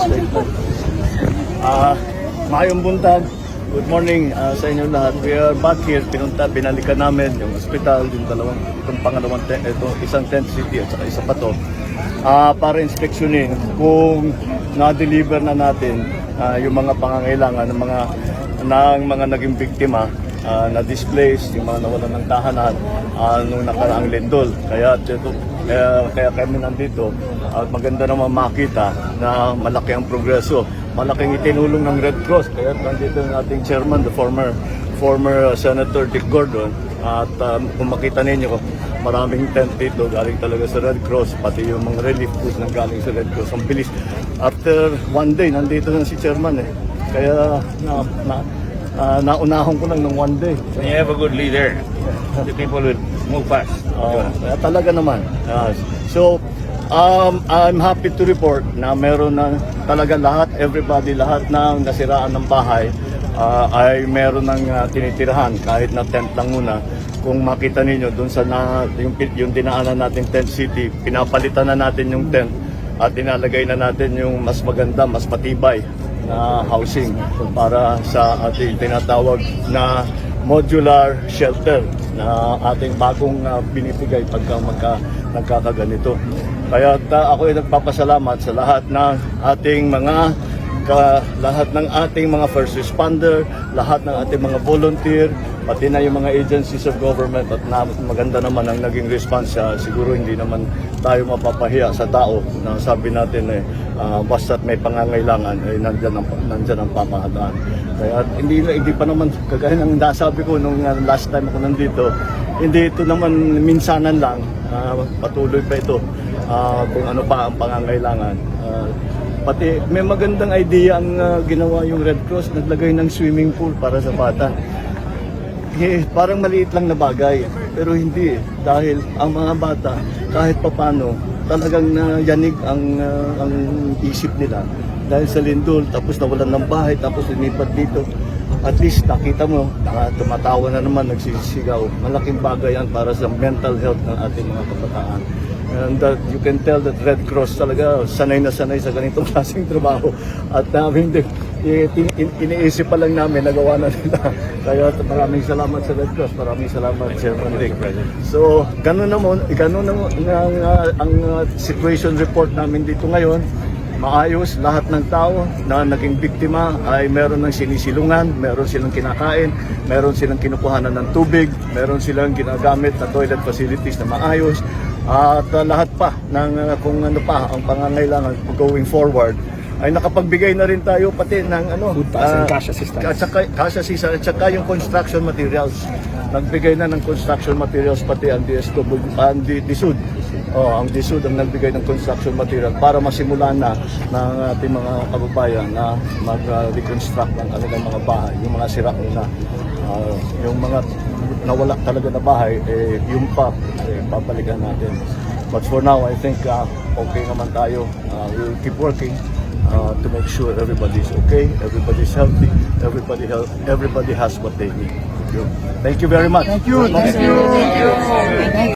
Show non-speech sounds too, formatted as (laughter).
statement. Ah, mayong buntag. Good morning ah, sa inyo lahat. We are back here. Pinunta, binalikan namin yung hospital, yung dalawang, itong pangalawang tent, ito, isang tent city at saka isa pa to. Ah, para inspeksyonin kung na-deliver na natin ah, yung mga pangangailangan ng mga ng mga naging biktima ah, na displaced, yung mga nawalan ng tahanan uh, nung nakaraang lindol. Kaya ito, kaya, kaya kami nandito at maganda naman makita na malaki ang progreso. Malaking itinulong ng Red Cross. Kaya nandito yung ating chairman, the former former uh, Senator Dick Gordon. At um, kung makita ninyo, maraming tent dito galing talaga sa Red Cross, pati yung mga relief food na galing sa Red Cross. Ang bilis. After one day, nandito na si chairman eh. Kaya na, na, ah, naunahon ko lang ng one day. When you have a good leader, the people will move fast. Oo, kaya talaga naman. Ah, so, um, I'm happy to report na meron na talaga lahat, everybody, lahat ng nasiraan ng bahay ah, ay meron ng ah, tinitirahan kahit na tent lang muna. Kung makita ninyo doon sa na, yung, yung dinaanan natin tent city, pinapalitan na natin yung tent at inalagay na natin yung mas maganda, mas matibay na housing para sa ating tinatawag na modular shelter na ating bagong uh, binibigay pagka magka, nagkakaganito. Kaya ta, ako ay nagpapasalamat sa lahat ng ating mga ka, lahat ng ating mga first responder, lahat ng ating mga volunteer, pati na yung mga agencies of government at na, maganda naman ang naging response. Ah, siguro hindi naman tayo mapapahiya sa tao na sabi natin eh, ah, basta't may pangangailangan, eh, nandyan ang, nandyan ang pamahalaan. Kaya hindi, hindi pa naman, kagaya ng nasabi ko nung ah, last time ako nandito, hindi ito naman minsanan lang, Ah, patuloy pa ito ah, kung ano pa ang pangangailangan. Ah, Pati may magandang idea ang ah, ginawa yung Red Cross, naglagay ng swimming pool para sa bata. Eh, parang maliit lang na bagay, pero hindi eh. Dahil ang mga bata, kahit papano, talagang nayanig ang, ah, ang isip nila. Dahil sa lindol, tapos nawalan ng bahay, tapos lumipat dito. At least nakita mo, ah, tumatawa na naman, nagsisigaw. Malaking bagay yan para sa mental health ng ating mga kabataan. And that you can tell that Red Cross talaga sanay na sanay sa ganitong (laughs) klaseng trabaho. At namin in- iniisip pa lang namin, nagawa na nila. (laughs) Kaya maraming salamat sa Red Cross, maraming salamat Chairman Rick. So, ganun naman, ganun naman ang, uh, ang uh, situation report namin dito ngayon. Maayos, lahat ng tao na naging biktima ay meron ng sinisilungan, meron silang kinakain, meron silang kinukuhanan ng tubig, meron silang ginagamit na toilet facilities na maayos, at uh, lahat pa ng uh, kung ano pa ang pangangailangan going forward ay nakapagbigay na rin tayo pati ng ano Food packs and ah, cash assistance. At saka, cash assistance at saka yung construction materials. Nagbigay na ng construction materials pati ang DSW, ang DSUD. Oh, ang DSUD ang nagbigay ng construction material para masimulan na ng ating mga kababayan na mag-reconstruct ng kanilang mga bahay, yung mga sira na ah, yung mga nawala talaga na bahay, eh, yung pa, eh, babalikan natin. But for now, I think uh, okay naman tayo. Uh, we'll keep working uh, to make sure everybody's okay, everybody's healthy, everybody health, everybody has what they need. Thank you, Thank you very much. Thank you. Thank you.